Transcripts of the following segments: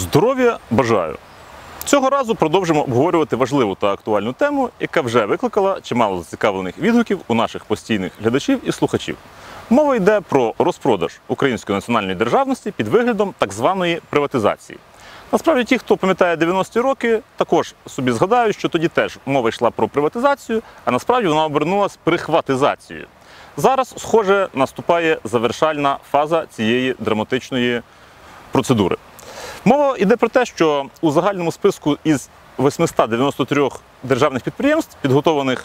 Здоров'я бажаю! Цього разу продовжимо обговорювати важливу та актуальну тему, яка вже викликала чимало зацікавлених відгуків у наших постійних глядачів і слухачів. Мова йде про розпродаж української національної державності під виглядом так званої приватизації. Насправді, ті, хто пам'ятає 90-ті роки, також собі згадають, що тоді теж мова йшла про приватизацію, а насправді вона обернулася прихватизацією. Зараз, схоже, наступає завершальна фаза цієї драматичної процедури. Мова йде про те, що у загальному списку із 893 державних підприємств, підготованих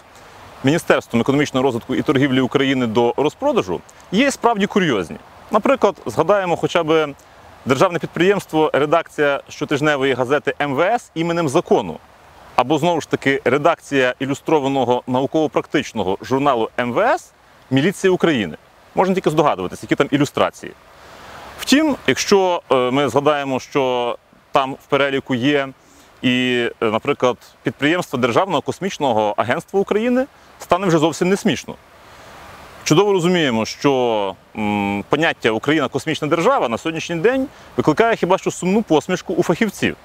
Міністерством економічного розвитку і торгівлі України до розпродажу, є справді курйозні. Наприклад, згадаємо хоча б державне підприємство, редакція щотижневої газети МВС іменем закону. Або знову ж таки редакція ілюстрованого науково-практичного журналу МВС Міліція України. Можна тільки здогадуватися, які там ілюстрації. Втім, якщо е, ми згадаємо, що там в переліку є і, е, наприклад, підприємство Державного космічного агентства України, стане вже зовсім не смішно. Чудово розуміємо, що м, поняття Україна космічна держава на сьогоднішній день викликає хіба що сумну посмішку у фахівців.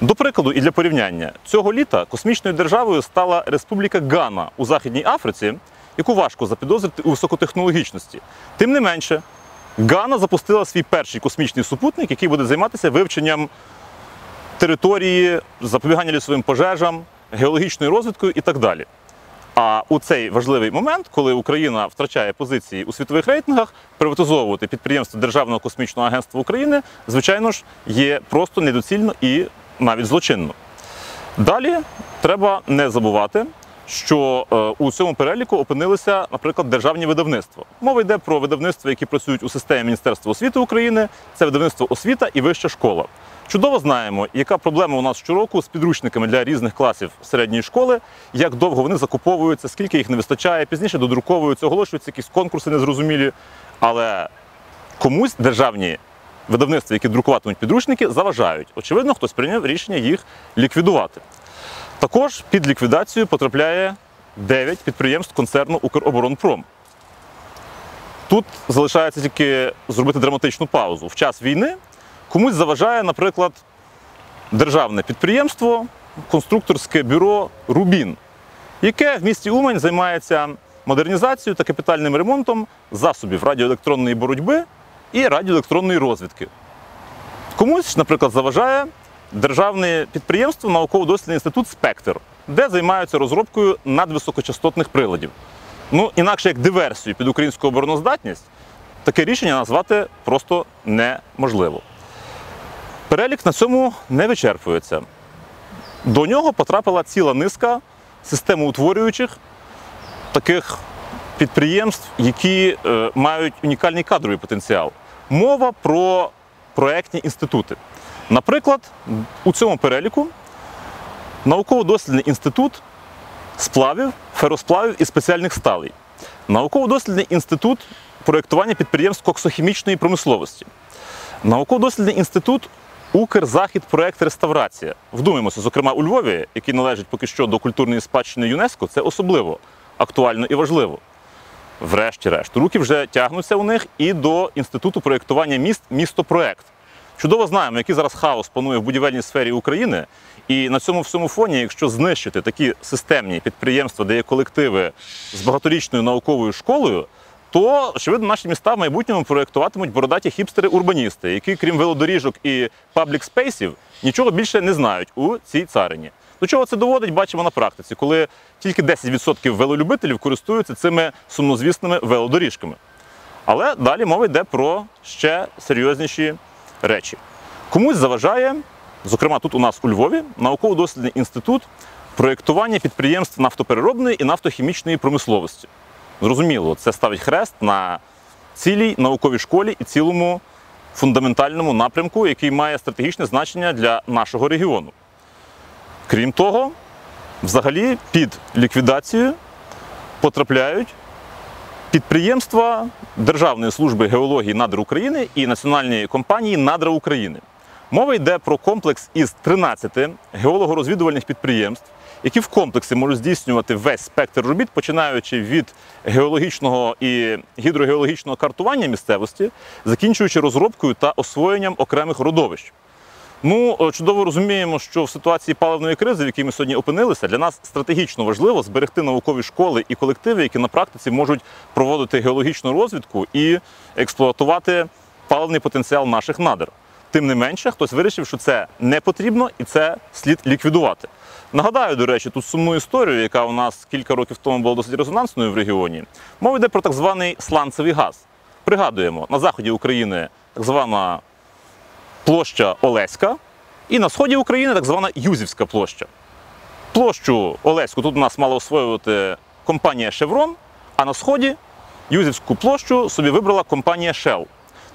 До прикладу і для порівняння, цього літа космічною державою стала Республіка Гана у Західній Африці, яку важко запідозрити у високотехнологічності. Тим не менше, Гана запустила свій перший космічний супутник, який буде займатися вивченням території, запобігання лісовим пожежам, геологічною розвідкою і так далі. А у цей важливий момент, коли Україна втрачає позиції у світових рейтингах, приватизовувати підприємство Державного космічного агентства України, звичайно ж, є просто недоцільно і навіть злочинно. Далі треба не забувати, що е, у цьому переліку опинилися, наприклад, державні видавництва. Мова йде про видавництва, які працюють у системі Міністерства освіти України. Це видавництво освіта і вища школа. Чудово знаємо, яка проблема у нас щороку з підручниками для різних класів середньої школи, як довго вони закуповуються, скільки їх не вистачає, пізніше додруковуються, оголошуються якісь конкурси незрозумілі. Але комусь державні видавництва, які друкуватимуть підручники, заважають. Очевидно, хтось прийняв рішення їх ліквідувати. Також під ліквідацію потрапляє 9 підприємств концерну Укроборонпром. Тут залишається тільки зробити драматичну паузу. В час війни комусь заважає, наприклад, державне підприємство, конструкторське бюро Рубін, яке в місті Умань займається модернізацією та капітальним ремонтом засобів радіоелектронної боротьби і радіоелектронної розвідки. Комусь, наприклад, заважає державне підприємство науково-дослідний інститут Спектр, де займаються розробкою надвисокочастотних приладів. Ну, інакше як диверсію під українську обороноздатність, таке рішення назвати просто неможливо. Перелік на цьому не вичерпується. До нього потрапила ціла низка системоутворюючих таких підприємств, які е, мають унікальний кадровий потенціал. Мова про проектні інститути. Наприклад, у цьому переліку науково-дослідний інститут сплавів, феросплавів і спеціальних сталей, науково-дослідний інститут проєктування підприємств коксохімічної промисловості, науково-дослідний інститут Укрзахід проект реставрація. Вдумаємося, зокрема у Львові, який належить поки що до культурної спадщини ЮНЕСКО, це особливо актуально і важливо. Врешті-решт, руки вже тягнуться у них і до інституту проєктування міст містопроект. Чудово знаємо, який зараз хаос панує в будівельній сфері України. І на цьому всьому фоні, якщо знищити такі системні підприємства, де є колективи з багаторічною науковою школою, то очевидно наші міста в майбутньому проєктуватимуть бородаті хіпстери-урбаністи, які, крім велодоріжок і паблік спейсів, нічого більше не знають у цій царині. До чого це доводить, бачимо на практиці, коли тільки 10% велолюбителів користуються цими сумнозвісними велодоріжками. Але далі мова йде про ще серйозніші речі. Комусь заважає, зокрема тут у нас у Львові, науково-дослідний інститут проєктування підприємств нафтопереробної і нафтохімічної промисловості. Зрозуміло, це ставить хрест на цілій науковій школі і цілому фундаментальному напрямку, який має стратегічне значення для нашого регіону. Крім того, взагалі під ліквідацію потрапляють підприємства Державної служби геології надр України і національної компанії Надра України. Мова йде про комплекс із 13 геолого-розвідувальних підприємств, які в комплексі можуть здійснювати весь спектр робіт, починаючи від геологічного і гідрогеологічного картування місцевості, закінчуючи розробкою та освоєнням окремих родовищ. Ну, е, чудово розуміємо, що в ситуації паливної кризи, в якій ми сьогодні опинилися, для нас стратегічно важливо зберегти наукові школи і колективи, які на практиці можуть проводити геологічну розвідку і експлуатувати паливний потенціал наших надр. Тим не менше, хтось вирішив, що це не потрібно і це слід ліквідувати. Нагадаю, до речі, тут сумну історію, яка у нас кілька років тому була досить резонансною в регіоні. Мова йде про так званий сланцевий газ. Пригадуємо, на заході України так звана площа Олеська, і на сході України так звана Юзівська площа. Площу Олеську тут у нас мала освоювати компанія Chevron, а на сході Юзівську площу собі вибрала компанія Shell.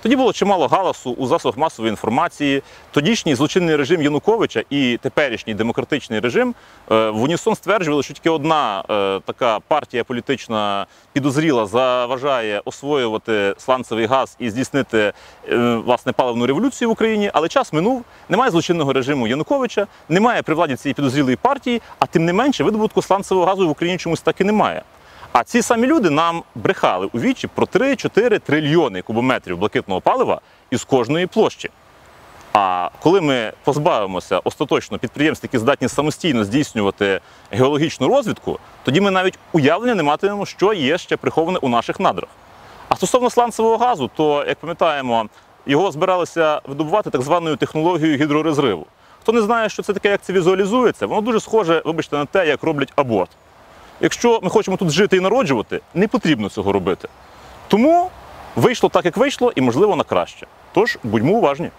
Тоді було чимало галасу у засобах масової інформації. Тодішній злочинний режим Януковича і теперішній демократичний режим е, в унісон стверджували, що тільки одна е, така партія політична підозріла заважає освоювати сланцевий газ і здійснити е, власне паливну революцію в Україні. Але час минув, немає злочинного режиму Януковича, немає при владі цієї підозрілої партії, а тим не менше видобутку сланцевого газу в Україні чомусь так і немає. А ці самі люди нам брехали у вічі про 3-4 трильйони кубометрів блакитного палива із кожної площі. А коли ми позбавимося остаточно підприємств, які здатні самостійно здійснювати геологічну розвідку, тоді ми навіть уявлення не матимемо, що є ще приховане у наших надрах. А стосовно сланцевого газу, то, як пам'ятаємо, його збиралися видобувати так званою технологією гідророзриву. Хто не знає, що це таке, як це візуалізується, воно дуже схоже, вибачте, на те, як роблять аборт. Якщо ми хочемо тут жити і народжувати, не потрібно цього робити. Тому вийшло так, як вийшло, і можливо на краще. Тож будьмо уважні.